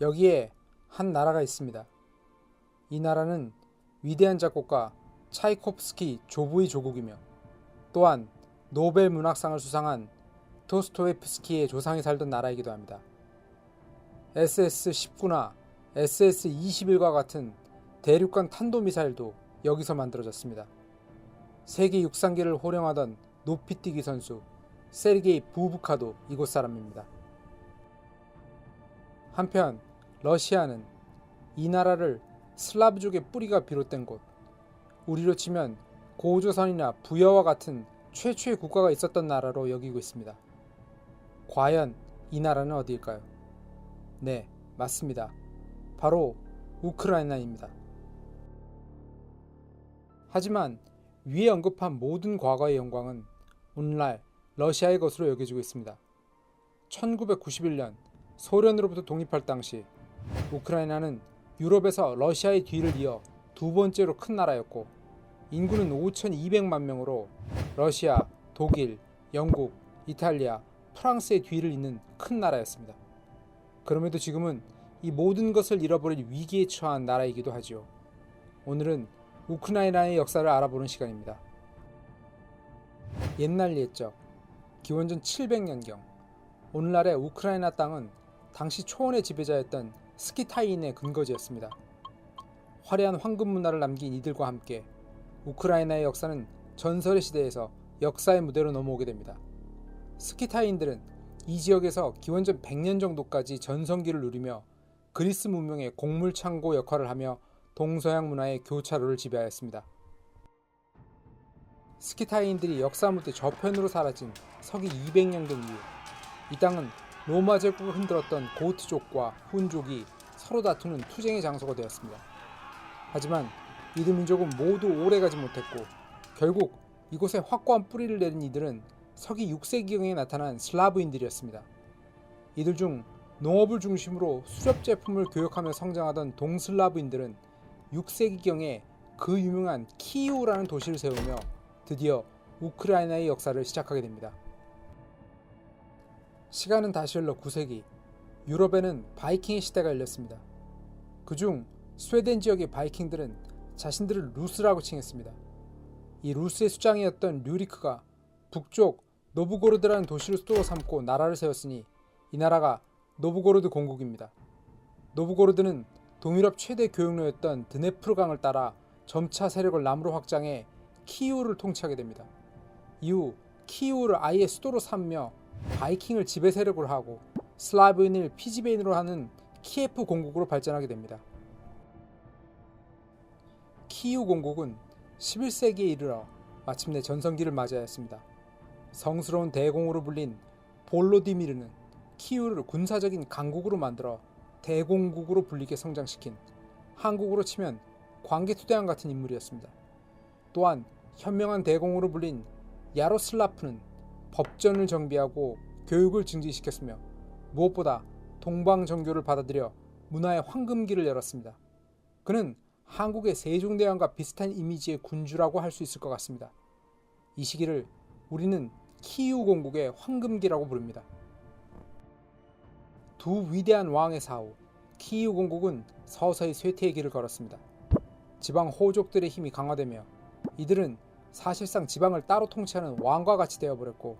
여기에 한 나라가 있습니다. 이 나라는 위대한 작곡가 차이코프스키 조부의 조국이며 또한 노벨 문학상을 수상한 도스토옙스키의 조상이 살던 나라이기도 합니다. SS-19나 SS-21과 같은 대륙간 탄도미사일도 여기서 만들어졌습니다. 세계 육상계를 호령하던 높이뛰기 선수 세르게이 부부카도 이곳 사람입니다. 한편 러시아는 이 나라를 슬라브족의 뿌리가 비롯된 곳, 우리로 치면 고조선이나 부여와 같은 최초의 국가가 있었던 나라로 여기고 있습니다. 과연 이 나라는 어디일까요? 네, 맞습니다. 바로 우크라이나입니다. 하지만 위에 언급한 모든 과거의 영광은 오늘날 러시아의 것으로 여겨지고 있습니다. 1991년 소련으로부터 독립할 당시 우크라이나는 유럽에서 러시아의 뒤를 이어 두 번째로 큰 나라였고 인구는 5,200만 명으로 러시아, 독일, 영국, 이탈리아, 프랑스의 뒤를 잇는 큰 나라였습니다. 그럼에도 지금은 이 모든 것을 잃어버릴 위기에 처한 나라이기도 하지요. 오늘은 우크라이나의 역사를 알아보는 시간입니다. 옛날 옛적 기원전 700년경 오늘날의 우크라이나 땅은 당시 초원의 지배자였던 스키타인의 근거지였습니다. 화려한 황금 문화를 남긴 이들과 함께 우크라이나의 역사는 전설의 시대에서 역사의 무대로 넘어오게 됩니다. 스키타인들은 이 지역에서 기원전 100년 정도까지 전성기를 누리며 그리스 문명의 곡물 창고 역할을 하며 동서양 문화의 교차로를 지배하였습니다. 스키타인들이 역사 무대 저편으로 사라진 서기 200년 된 이후 이 땅은 로마 제국을 흔들었던 고트족과 훈족이 서로 다투는 투쟁의 장소가 되었습니다. 하지만 이들 민족은 모두 오래가지 못했고 결국 이곳에 확고한 뿌리를 내린 이들은 서기 6세기경에 나타난 슬라브인들이었습니다. 이들 중 농업을 중심으로 수렵 제품을 교역하며 성장하던 동슬라브인들은 6세기경에 그 유명한 키이우라는 도시를 세우며 드디어 우크라이나의 역사를 시작하게 됩니다. 시간은 다시 흘러 9세기 유럽에는 바이킹의 시대가 열렸습니다. 그중 스웨덴 지역의 바이킹들은 자신들을 루스라고 칭했습니다. 이 루스의 수장이었던 류리크가 북쪽 노브고르드라는 도시를 수도로 삼고 나라를 세웠으니 이 나라가 노브고르드 공국입니다. 노브고르드는 동유럽 최대 교역로였던 드네프르 강을 따라 점차 세력을 남으로 확장해 키이우를 통치하게 됩니다. 이후 키이우를 아예 수도로 삼며 바이킹을 지배 세력으로 하고 슬라브인을 피지베인으로 하는 키예프 공국으로 발전하게 됩니다. 키이우 공국은 11세기에 이르러 마침내 전성기를 맞이하였습니다. 성스러운 대공으로 불린 볼로디미르는 키이우를 군사적인 강국으로 만들어 대공국으로 불리게 성장시킨 한국으로 치면 광개토대왕 같은 인물이었습니다. 또한 현명한 대공으로 불린 야로슬라프는 법전을 정비하고 교육을 증진시켰으며 무엇보다 동방 정교를 받아들여 문화의 황금기를 열었습니다. 그는 한국의 세종대왕과 비슷한 이미지의 군주라고 할 수 있을 것 같습니다. 이 시기를 우리는 키우 공국의 황금기라고 부릅니다. 두 위대한 왕의 사후 키이우 공국은 서서히 쇠퇴의 길을 걸었습니다. 지방 호족들의 힘이 강화되며 이들은 사실상 지방을 따로 통치하는 왕과 같이 되어버렸고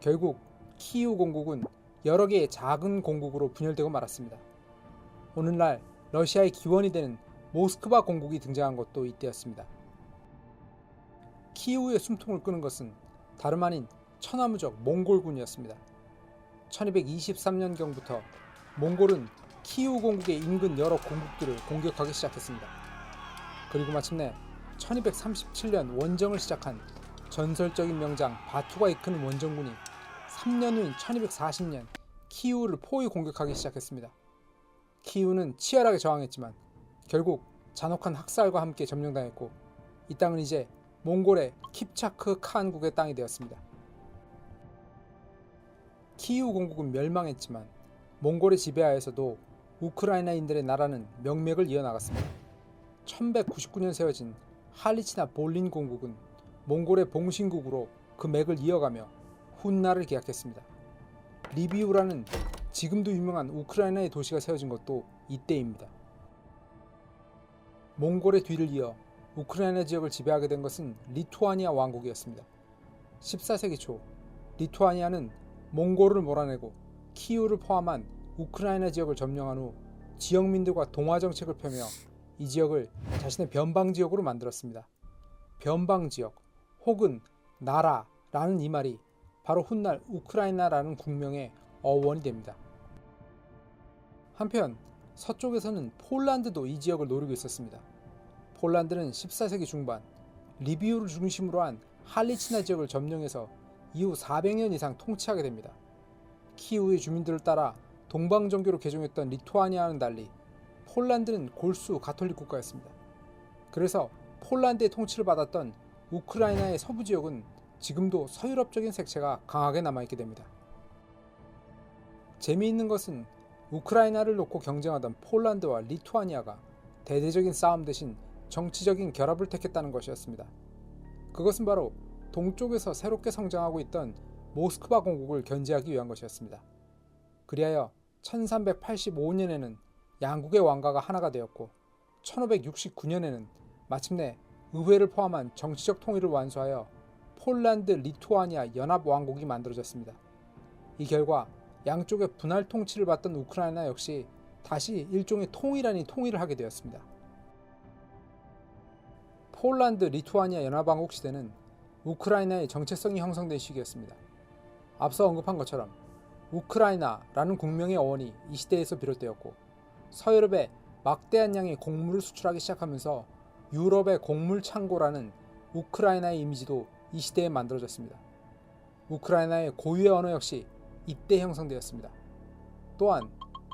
결국 키이우 공국은 여러 개의 작은 공국으로 분열되고 말았습니다. 오늘날 러시아의 기원이 되는 모스크바 공국이 등장한 것도 이때였습니다. 키이우의 숨통을 끄는 것은 다름 아닌 천하무적 몽골군이었습니다. 1223년경부터 몽골은 키이우 공국의 인근 여러 공국들을 공격하기 시작했습니다. 그리고 마침내 1237년 원정을 시작한 전설적인 명장 바투가 이끄는 원정군이 3년 후인 1240년 키이우를 포위 공격하기 시작했습니다. 키이우는 치열하게 저항했지만 결국 잔혹한 학살과 함께 점령당했고 이 땅은 이제 몽골의 킵차크 칸국의 땅이 되었습니다. 키이우 공국은 멸망했지만 몽골의 지배하에서도 우크라이나인들의 나라는 명맥을 이어나갔습니다. 1199년 세워진 할리치나 볼린 공국은 몽골의 봉신국으로 그 맥을 이어가며 훗나를 계약했습니다. 리비우라는 지금도 유명한 우크라이나의 도시가 세워진 것도 이때입니다. 몽골의 뒤를 이어 우크라이나 지역을 지배하게 된 것은 리투아니아 왕국이었습니다. 14세기 초 리투아니아는 몽골을 몰아내고 키우를 포함한 우크라이나 지역을 점령한 후 지역민들과 동화 정책을 펴며 이 지역을 자신의 변방 지역으로 만들었습니다. 변방 지역 혹은 나라라는 이 말이 바로 훗날 우크라이나라는 국명의 어원이 됩니다. 한편 서쪽에서는 폴란드도 이 지역을 노리고 있었습니다. 폴란드는 14세기 중반 리비우를 중심으로 한 할리치나 지역을 점령해서 이후 400년 이상 통치하게 됩니다. 키우의 주민들을 따라 동방 종교로 개종했던 리투아니아와는 달리 폴란드는 골수 가톨릭 국가였습니다. 그래서 폴란드의 통치를 받았던 우크라이나의 서부 지역은 지금도 서유럽적인 색채가 강하게 남아있게 됩니다. 재미있는 것은 우크라이나를 놓고 경쟁하던 폴란드와 리투아니아가 대대적인 싸움 대신 정치적인 결합을 택했다는 것이었습니다. 그것은 바로 동쪽에서 새롭게 성장하고 있던 모스크바 공국을 견제하기 위한 것이었습니다. 그리하여 1385년에는 양국의 왕가가 하나가 되었고 1569년에는 마침내 의회를 포함한 정치적 통일을 완수하여 폴란드 리투아니아 연합 왕국이 만들어졌습니다. 이 결과 양쪽의 분할 통치를 받던 우크라이나 역시 다시 일종의 통일 아닌 통일을 하게 되었습니다. 폴란드 리투아니아 연합왕국 시대는 우크라이나의 정체성이 형성된 시기였습니다. 앞서 언급한 것처럼 우크라이나라는 국명의 어원이 이 시대에서 비롯되었고 서유럽에 막대한 양의 곡물을 수출하기 시작하면서 유럽의 곡물 창고라는 우크라이나의 이미지도 이 시대에 만들어졌습니다. 우크라이나의 고유의 언어 역시 이때 형성되었습니다. 또한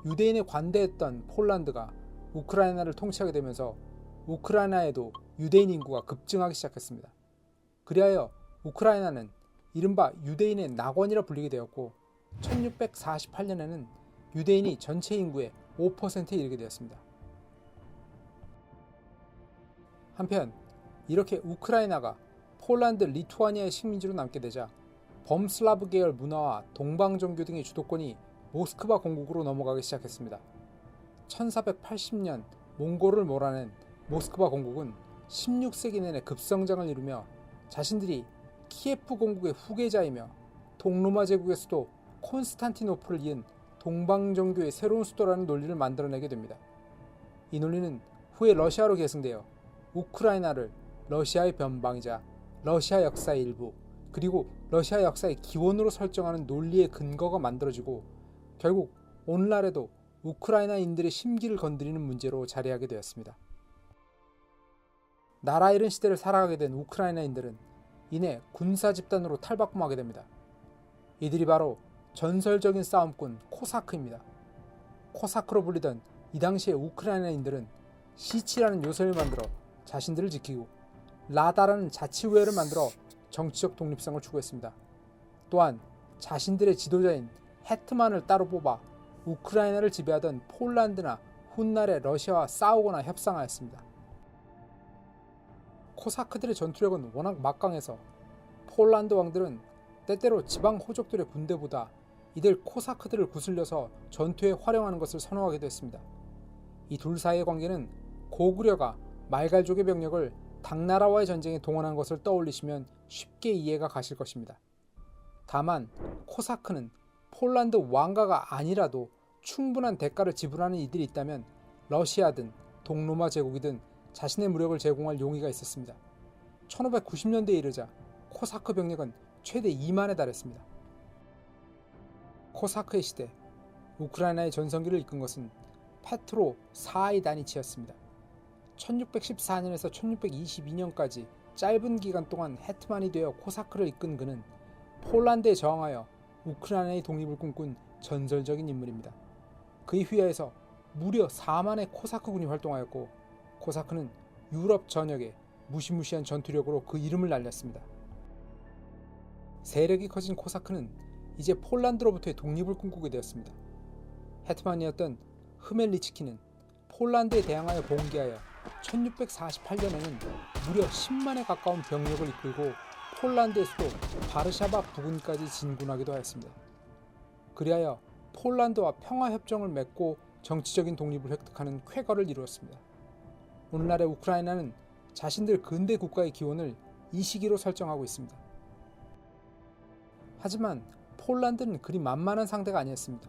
유대인에 관대했던 폴란드가 우크라이나를 통치하게 되면서 우크라이나에도 유대인 인구가 급증하기 시작했습니다. 그리하여 우크라이나는 이른바 유대인의 낙원이라 불리게 되었고 1648년에는 유대인이 전체 인구의 5%에 이르게 되었습니다. 한편 이렇게 우크라이나가 폴란드, 리투아니아의 식민지로 남게 되자 범슬라브 계열 문화와 동방 종교 등의 주도권이 모스크바 공국으로 넘어가기 시작했습니다. 1480년 몽골을 몰아낸 모스크바 공국은 16세기 내내 급성장을 이루며 자신들이 키예프 공국의 후계자이며 동로마 제국의 수도 콘스탄티노플을 이은 동방 종교의 새로운 수도라는 논리를 만들어내게 됩니다. 이 논리는 후에 러시아로 계승되어 우크라이나를 러시아의 변방이자 러시아 역사의 일부 그리고 러시아 역사의 기원으로 설정하는 논리의 근거가 만들어지고 결국 오늘날에도 우크라이나인들의 심기를 건드리는 문제로 자리하게 되었습니다. 나라 잃은 시대를 살아가게 된 우크라이나인들은 이내 군사 집단으로 탈바꿈하게 됩니다. 이들이 바로 전설적인 싸움꾼 코사크입니다. 코사크로 불리던 이 당시의 우크라이나인들은 시치라는 요새를 만들어 자신들을 지키고 라다라는 자치구회를 만들어 정치적 독립성을 추구했습니다. 또한 자신들의 지도자인 헤트만을 따로 뽑아 우크라이나를 지배하던 폴란드나 훗날의 러시아와 싸우거나 협상하였습니다. 코사크들의 전투력은 워낙 막강해서 폴란드 왕들은 때때로 지방 호족들의 군대보다 이들 코사크들을 구슬려서 전투에 활용하는 것을 선호하게 됐습니다. 이 둘 사이의 관계는 고구려가 말갈족의 병력을 당나라와의 전쟁에 동원한 것을 떠올리시면 쉽게 이해가 가실 것입니다. 다만 코사크는 폴란드 왕가가 아니라도 충분한 대가를 지불하는 이들이 있다면 러시아든 동로마 제국이든 자신의 무력을 제공할 용의가 있었습니다. 1590년대에 이르자 코사크 병력은 최대 2만에 달했습니다. 코사크의 시대 우크라이나의 전성기를 이끈 것은 페트로 사이다니치였습니다. 1614년에서 1622년까지 짧은 기간 동안 헤트만이 되어 코사크를 이끈 그는 폴란드에 저항하여 우크라이나의 독립을 꿈꾼 전설적인 인물입니다. 그의 휘하에서 무려 4만의 코사크군이 활동하였고 코사크는 유럽 전역에 무시무시한 전투력으로 그 이름을 날렸습니다. 세력이 커진 코사크는 이제 폴란드로부터의 독립을 꿈꾸게 되었습니다. 헤트만이었던 흐멜리치키는 폴란드에 대항하여 봉기하여 1648년에는 무려 10만에 가까운 병력을 이끌고 폴란드의 수도 바르샤바 부근까지 진군하기도 하였습니다. 그리하여 폴란드와 평화협정을 맺고 정치적인 독립을 획득하는 쾌거를 이루었습니다. 오늘날의 우크라이나는 자신들 근대 국가의 기원을 이 시기로 설정하고 있습니다. 하지만 폴란드는 그리 만만한 상대가 아니었습니다.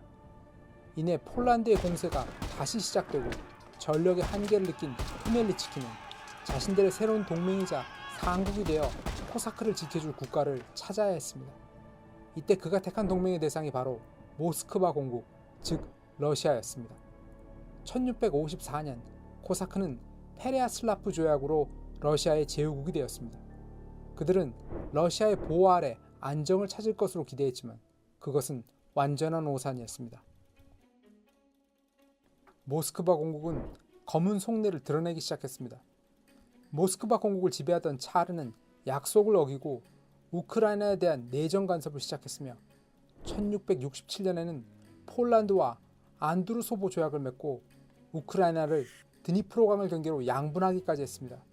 이내 폴란드의 공세가 다시 시작되고 전력의 한계를 느낀 흐멜리치키는 자신들의 새로운 동맹이자 상국이 되어 코사크를 지켜줄 국가를 찾아야 했습니다. 이때 그가 택한 동맹의 대상이 바로 모스크바 공국, 즉 러시아였습니다. 1654년 코사크는 페레아슬라프 조약으로 러시아의 제후국이 되었습니다. 그들은 러시아의 보호 아래 안정을 찾을 것으로 기대했지만 그것은 완전한 오산이었습니다. 모스크바 공국은 검은 속내를 드러내기 시작했습니다. 모스크바 공국을 지배하던 차르는 약속을 어기고 우크라이나에 대한 내정 간섭을 시작했으며 1667년에는 폴란드와 안두르소보 조약을 맺고 우크라이나를 드니프로강을 경계로 양분하기까지 했습니다.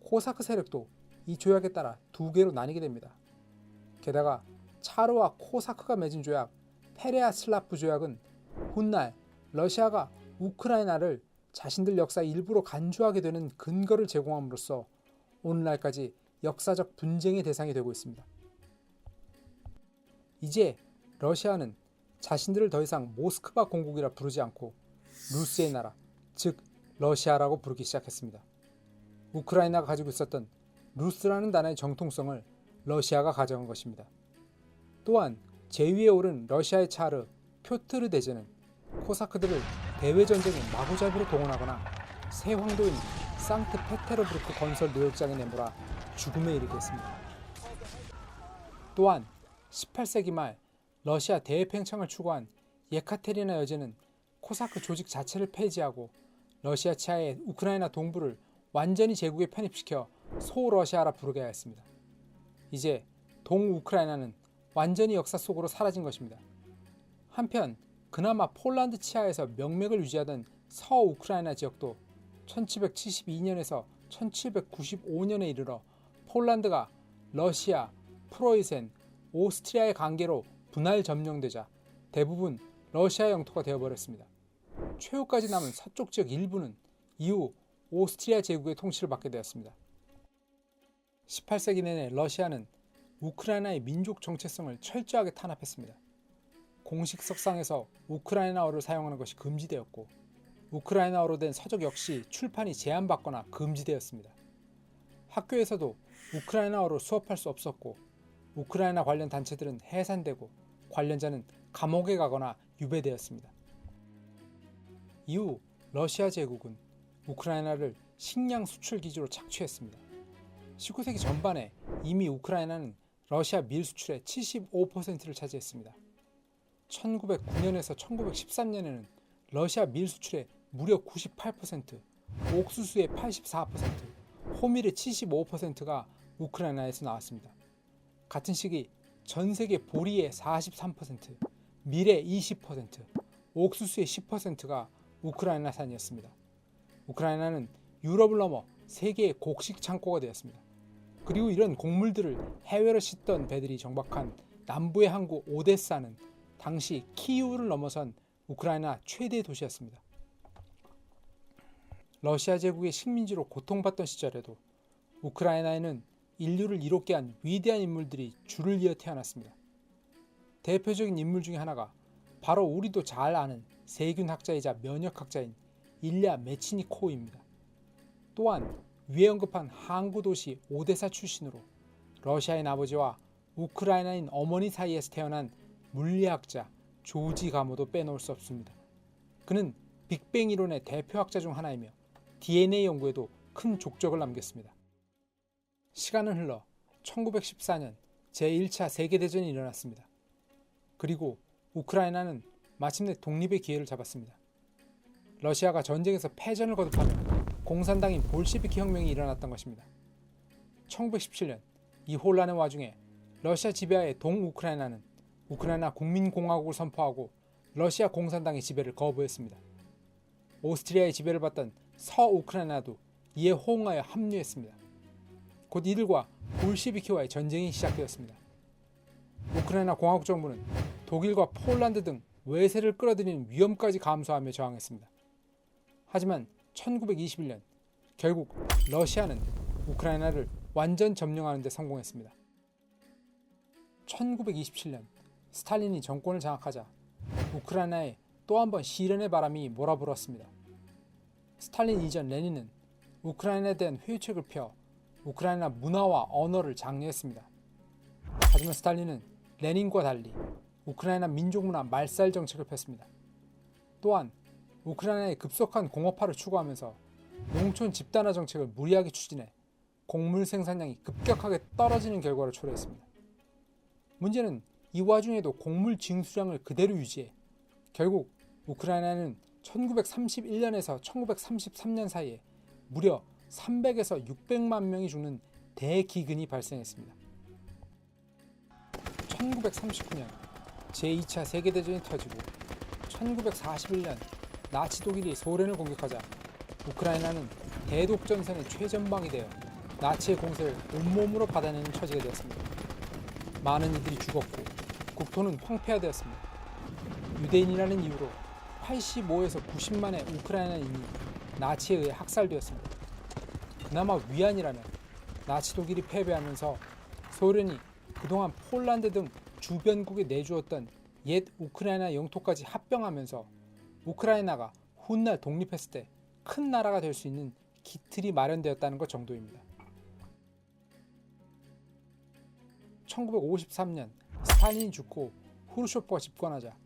코사크 세력도 이 조약에 따라 두 개로 나뉘게 됩니다. 게다가 차르와 코사크가 맺은 조약 페레아 슬라프 조약은 훗날 러시아가 우크라이나를 자신들 역사 일부로 간주하게 되는 근거를 제공함으로써 오늘날까지 역사적 분쟁의 대상이 되고 있습니다. 이제 러시아는 자신들을 더 이상 모스크바 공국이라 부르지 않고 루스의 나라, 즉 러시아라고 부르기 시작했습니다. 우크라이나가 가지고 있었던 루스라는 단어의 정통성을 러시아가 가져간 것입니다. 또한 제2에 오른 러시아의 차르 표트르 대제는 코사크들을 대외 전쟁에 마구잡이로 동원하거나 새 황도인 상트 페테르부르크 건설 노역장에 내몰아 죽음에 이르게 했습니다. 또한 18세기 말 러시아 대팽창을 추구한 예카테리나 여제는 코사크 조직 자체를 폐지하고 러시아 치하의 우크라이나 동부를 완전히 제국에 편입시켜 소러시아라 부르게 하였습니다. 이제 동우크라이나는 완전히 역사 속으로 사라진 것입니다. 한편 그나마 폴란드 치하에서 명맥을 유지하던 서우크라이나 지역도 1772년에서 1795년에 이르러 폴란드가 러시아, 프로이센, 오스트리아의 관계로 분할 점령되자 대부분 러시아 영토가 되어버렸습니다. 최후까지 남은 서쪽 지역 일부는 이후 오스트리아 제국의 통치를 받게 되었습니다. 18세기 내내 러시아는 우크라이나의 민족 정체성을 철저하게 탄압했습니다. 공식 석상에서 우크라이나어를 사용하는 것이 금지되었고 우크라이나어로 된 서적 역시 출판이 제한받거나 금지되었습니다. 학교에서도 우크라이나어로 수업할 수 없었고 우크라이나 관련 단체들은 해산되고 관련자는 감옥에 가거나 유배되었습니다. 이후 러시아 제국은 우크라이나를 식량 수출 기지로 착취했습니다. 19세기 전반에 이미 우크라이나는 러시아 밀 수출의 75%를 차지했습니다. 1909년에서 1913년에는 러시아 밀 수출의 무려 98%, 옥수수의 84%, 호밀의 75%가 우크라이나에서 나왔습니다. 같은 시기 전 세계 보리의 43%, 밀의 20%, 옥수수의 10%가 우크라이나산이었습니다. 우크라이나는 유럽을 넘어 세계의 곡식 창고가 되었습니다. 그리고 이런 곡물들을 해외로 싣던 배들이 정박한 남부의 항구 오데사는 당시 키이우를 넘어선 우크라이나 최대 도시였습니다. 러시아 제국의 식민지로 고통받던 시절에도 우크라이나에는 인류를 이롭게 한 위대한 인물들이 줄을 이어 태어났습니다. 대표적인 인물 중에 하나가 바로 우리도 잘 아는 세균 학자이자 면역 학자인 일랴 메치니코우입니다. 또한 위에 언급한 항구 도시 오데사 출신으로 러시아인 아버지와 우크라이나인 어머니 사이에서 태어난 물리학자 조지 가모도 빼놓을 수 없습니다. 그는 빅뱅 이론의 대표학자 중 하나이며 DNA 연구에도 큰 족적을 남겼습니다. 시간은 흘러 1914년 제1차 세계대전이 일어났습니다. 그리고 우크라이나는 마침내 독립의 기회를 잡았습니다. 러시아가 전쟁에서 패전을 거듭하며 공산당인 볼시비키 혁명이 일어났던 것입니다. 1917년 이 혼란의 와중에 러시아 지배하의 동우크라이나는 우크라이나 국민공화국을 선포하고 러시아 공산당의 지배를 거부했습니다. 오스트리아의 지배를 받던 서우크라이나도 이에 호응하여 합류했습니다. 곧 이들과 볼시비키와의 전쟁이 시작되었습니다. 우크라이나 공화국 정부는 독일과 폴란드 등 외세를 끌어들이는 위험까지 감수하며 저항했습니다. 하지만 1921년 결국 러시아는 우크라이나를 완전 점령하는 데 성공했습니다. 1927년 스탈린이 정권을 장악하자 우크라이나에 또 한 번 시련의 바람이 몰아불었습니다. 스탈린 이전 레닌은 우크라이나에 대한 회유책을 펴 우크라이나 문화와 언어를 장려했습니다. 하지만 스탈린은 레닌과 달리 우크라이나 민족문화 말살 정책을 폈습니다. 또한 우크라이나의 급속한 공업화를 추구하면서 농촌 집단화 정책을 무리하게 추진해 곡물 생산량이 급격하게 떨어지는 결과를 초래했습니다. 문제는 이 와중에도 곡물 징수량을 그대로 유지해 결국 우크라이나는 1931년에서 1933년 사이에 무려 300에서 600만 명이 죽는 대기근이 발생했습니다. 1939년 제2차 세계대전이 터지고 1941년 나치 독일이 소련을 공격하자 우크라이나는 대독전선의 최전방이 되어 나치의 공세를 온몸으로 받아내는 처지가 되었습니다. 많은 이들이 죽었고 국토는 황폐화되었습니다. 유대인이라는 이유로 85에서 90만의 우크라이나인이 나치에 의해 학살되었습니다. 그나마 위안이라면 나치 독일이 패배하면서 소련이 그동안 폴란드 등 주변국에 내주었던 옛 우크라이나 영토까지 합병하면서 우크라이나가 훗날 독립했을 때 큰 나라가 될 수 있는 기틀이 마련되었다는 것 정도입니다. 1953년 스탈린이 죽고 후르쇼프가 집권하자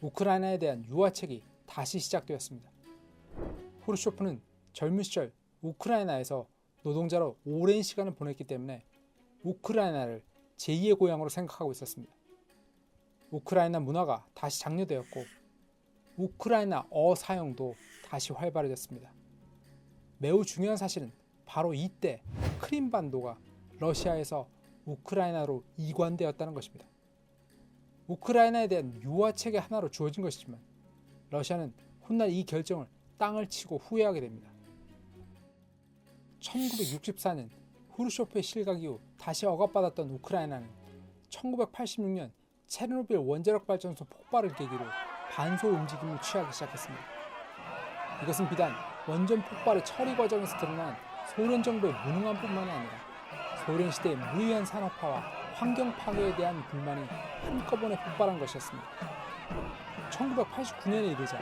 우크라이나에 대한 유화책이 다시 시작되었습니다. 후르쇼프는 젊은 시절 우크라이나에서 노동자로 오랜 시간을 보냈기 때문에 우크라이나를 제2의 고향으로 생각하고 있었습니다. 우크라이나 문화가 다시 장려되었고 우크라이나 어 사용도 다시 활발해졌습니다. 매우 중요한 사실은 바로 이때 크림반도가 러시아에서 우크라이나로 이관되었다는 것입니다. 우크라이나에 대한 유화책의 하나로 주어진 것이지만 러시아는 훗날 이 결정을 땅을 치고 후회하게 됩니다. 1964년 후르쇼프의 실각 이후 다시 억압받았던 우크라이나는 1986년 체르노빌 원자력 발전소 폭발을 계기로 반소 움직임을 취하기 시작했습니다. 이것은 비단 원전 폭발의 처리 과정에서 드러난 소련 정부의 무능함 뿐만이 아니라 소련 시대의 무리한 산업화와 환경 파괴에 대한 불만이 한꺼번에 폭발한 것이었습니다. 1989년에 이르자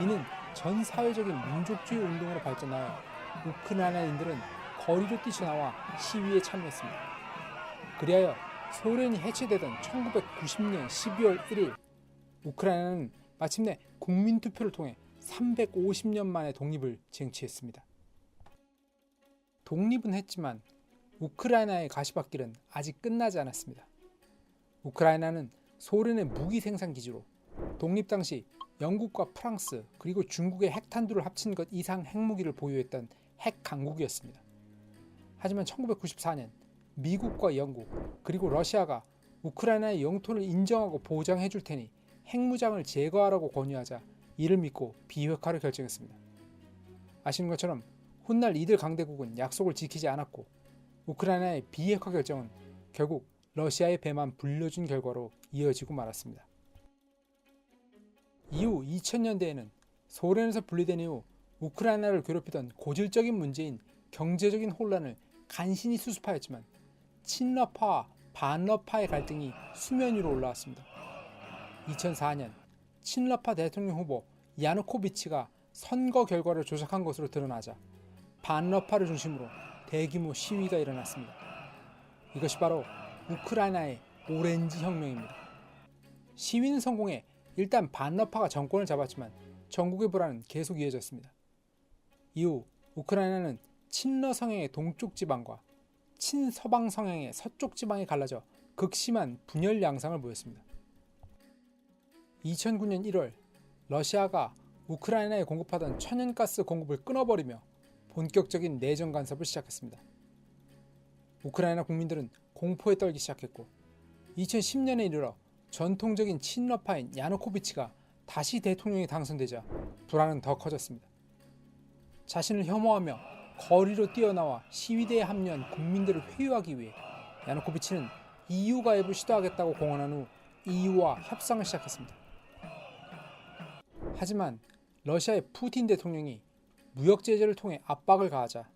이는 전 사회적인 민족주의 운동으로 발전하여 우크라이나인들은 거리로 뛰쳐나와 시위에 참여했습니다. 그리하여 소련이 해체되던 1990년 12월 1일 우크라이나는 마침내 국민투표를 통해 350년 만에 독립을 쟁취했습니다. 독립은 했지만 우크라이나의 가시밭길은 아직 끝나지 않았습니다. 우크라이나는 소련의 무기 생산 기지로 독립 당시 영국과 프랑스 그리고 중국의 핵탄두를 합친 것 이상 핵무기를 보유했던 핵 강국이었습니다. 하지만 1994년 미국과 영국 그리고 러시아가 우크라이나의 영토를 인정하고 보장해 줄 테니 핵무장을 제거하라고 권유하자 이를 믿고 비핵화를 결정했습니다. 아시는 것처럼 훗날 이들 강대국은 약속을 지키지 않았고 우크라이나의 비핵화 결정은 결국 러시아의 배만 불려준 결과로 이어지고 말았습니다. 이후 2000년대에는 소련에서 분리된 이후 우크라이나를 괴롭히던 고질적인 문제인 경제적인 혼란을 간신히 수습하였지만 친러파와 반러파의 갈등이 수면 위로 올라왔습니다. 2004년 친러파 대통령 후보 야누코비치가 선거 결과를 조작한 것으로 드러나자 반러파를 중심으로 대규모 시위가 일어났습니다. 이것이 바로 우크라이나의 오렌지 혁명입니다. 시위는 성공해 일단 반러파가 정권을 잡았지만 전국의 불안은 계속 이어졌습니다. 이후 우크라이나는 친러 성향의 동쪽 지방과 친서방 성향의 서쪽 지방이 갈라져 극심한 분열 양상을 보였습니다. 2009년 1월 러시아가 우크라이나에 공급하던 천연가스 공급을 끊어버리며 본격적인 내정 간섭을 시작했습니다. 우크라이나 국민들은 공포에 떨기 시작했고 2010년에 이르러 전통적인 친러파인 야누코비치가 다시 대통령이 당선되자 불안은 더 커졌습니다. 자신을 혐오하며 거리로 뛰어나와 시위대에 합류한 국민들을 회유하기 위해 야누코비치는 EU 가입을 시도하겠다고 공언한 후 EU와 협상을 시작했습니다. 하지만 러시아의 푸틴 대통령이 무역 제재를 통해 압박을 가하자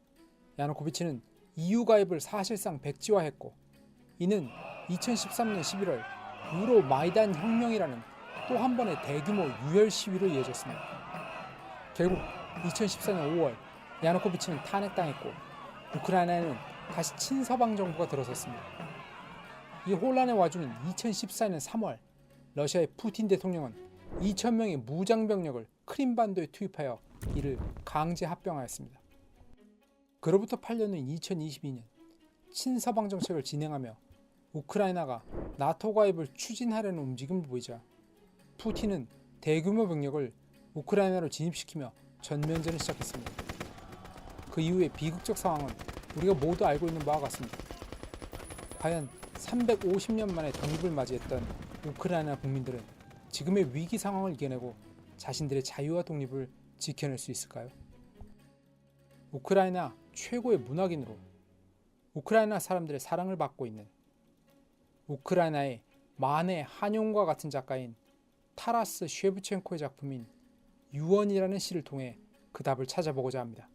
야누코비치는 EU 가입을 사실상 백지화했고 이는 2013년 11월 유로 마이단 혁명이라는 또 한 번의 대규모 유혈 시위로 이어졌습니다. 결국 2014년 5월 야누코비치는 탄핵당했고 우크라이나에는 다시 친서방 정부가 들어섰습니다. 이 혼란의 와중인 2014년 3월 러시아의 푸틴 대통령은 2,000명의 무장병력을 크림반도에 투입하여 이를 강제 합병하였습니다. 그로부터 8년은 2022년 친서방 정책을 진행하며 우크라이나가 나토 가입을 추진하려는 움직임을 보이자 푸틴은 대규모 병력을 우크라이나로 진입시키며 전면전을 시작했습니다. 그 이후의 비극적 상황은 우리가 모두 알고 있는 바와 같습니다. 과연 350년 만에 독립을 맞이했던 우크라이나 국민들은 지금의 위기 상황을 이겨내고 자신들의 자유와 독립을 지켜낼 수 있을까요? 우크라이나 최고의 문학인으로 우크라이나 사람들의 사랑을 받고 있는 우크라이나의 만의 한용과 같은 작가인 타라스 쉐브첸코의 작품인 유언이라는 시를 통해 그 답을 찾아보고자 합니다.